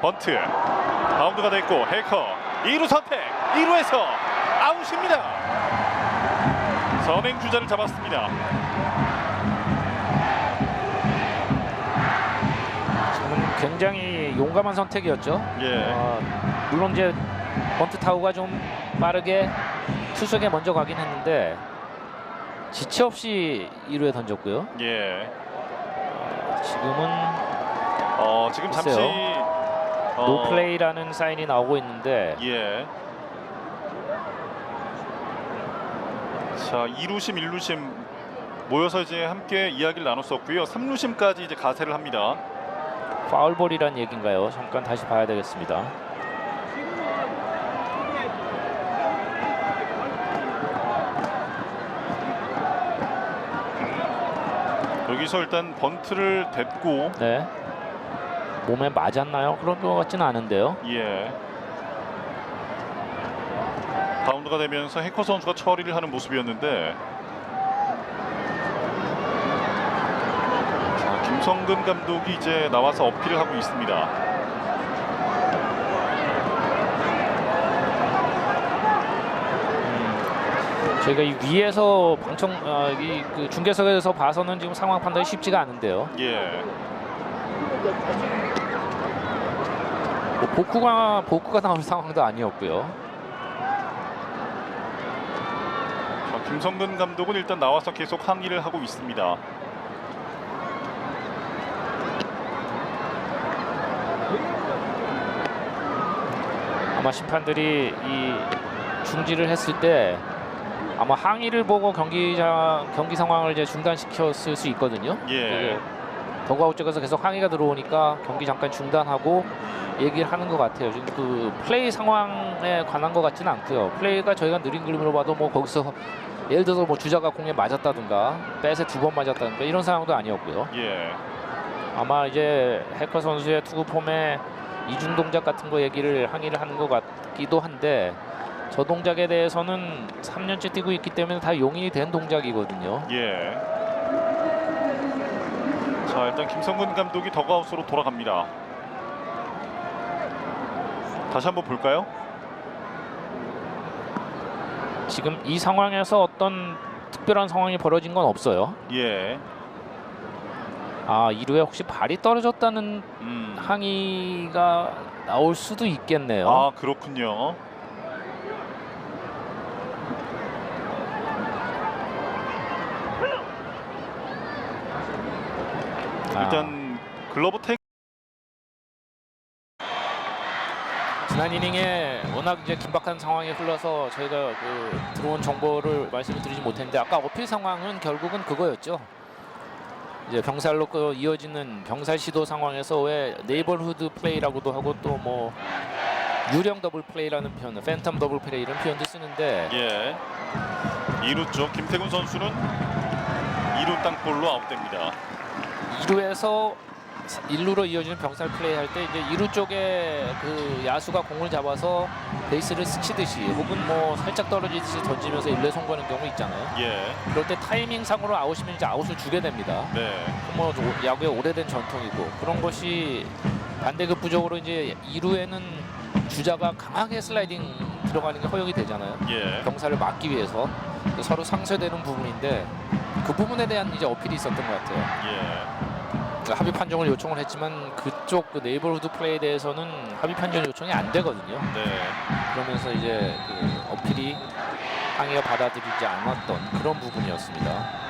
번트 바운드가 됐고 해커 2루 선택 2루에서 아웃입니다 선행 주자를 잡았습니다 저는 굉장히 용감한 선택이었죠. 예 어, 물론 이제 번트 타구가 좀 빠르게 투수에게 먼저 가긴 했는데 지체 없이 2루에 던졌고요. 예. 지금은 어 지금 잠시 글쎄요. 어, 노플레이라는 사인이 나오고 있는데 예. 자 2루심 1루심 모여서 이제 함께 이야기를 나눴었고요 3루심까지 이제 가세를 합니다 파울볼이란 얘기인가요? 잠깐 다시 봐야 되겠습니다. 여기서 일단 번트를 댔고 네. 몸에 맞았나요? 그런 것 같지는 않은데요. 예. 바운드가 되면서 해커 선수가 처리를 하는 모습이었는데 자, 김성근 감독이 이제 나와서 어필을 하고 있습니다. 저희가 이 위에서 방청 어, 이그 중계석에서 봐서는 지금 상황 판단이 쉽지가 않은데요. 예. 뭐 복구가 복구가 나올 상황도 아니었고요. 자, 김성근 감독은 일단 나와서 계속 항의를 하고 있습니다. 아마 심판들이 이 중지를 했을 때 아마 항의를 보고 경기장 경기 상황을 이제 중단시켰을 수 있거든요. 예. 더그아웃 쪽에서 계속 항의가 들어오니까 경기 잠깐 중단하고 얘기를 하는 것 같아요. 지금 그 플레이 상황에 관한 것 같지는 않고요. 플레이가 저희가 느린 그림으로 봐도 뭐 거기서 예를 들어서 뭐 주자가 공에 맞았다든가 백에 두 번 맞았다든가 이런 상황도 아니었고요. 예. 아마 이제 해커 선수의 투구 폼의 이중 동작 같은 거 얘기를 항의를 하는 것 같기도 한데 저 동작에 대해서는 3년째 뛰고 있기 때문에 다 용인이 된 동작이거든요. 예. 자 일단 김성근 감독이 더그아웃으로 돌아갑니다. 다시 한번 볼까요? 지금 이 상황에서 어떤 특별한 상황이 벌어진 건 없어요. 예. 아 이루에 혹시 발이 떨어졌다는 음. 항의가 나올 수도 있겠네요. 아 그렇군요. 아, 일단 글러브 테 지난 이닝에 워낙 이제 긴박한 상황이 흘러서 저희가 그 들어온 정보를 말씀을 드리지 못했는데 아까 어필 상황은 결국은 그거였죠. 이제 병살로 그 이어지는 병살 시도 상황에서 왜 네이버후드 플레이라고도 하고 또 뭐 유령 더블 플레이라는 표현, 팬텀 더블 플레이 이런 표현도 쓰는데 예. 2루 쪽 김태군 선수는 2루 땅볼로 아웃됩니다. 2루에서 1루로 이어지는 병살 플레이 할 때 이제 2루 쪽에 그 야수가 공을 잡아서 베이스를 스치듯이 혹은 뭐 살짝 떨어지듯이 던지면서 1루에 송구하는 경우 있잖아요. 예. 그럴 때 타이밍상으로 아웃이면 이제 아웃을 주게 됩니다. 네. 뭐 오- 야구의 오래된 전통이고 그런 것이 반대급부적으로 이제 2루에는 주자가 강하게 슬라이딩 들어가는 게 허용이 되잖아요. 예. 병사를 막기 위해서 서로 상쇄되는 부분인데 그 부분에 대한 이제 어필이 있었던 것 같아요. 예. 그 합의 판정을 요청을 했지만 그쪽 그 네이버후드 플레이에 대해서는 합의 판정 요청이 안 되거든요. 네. 그러면서 이제 그 어필이 항의가 받아들이지 않았던 그런 부분이었습니다.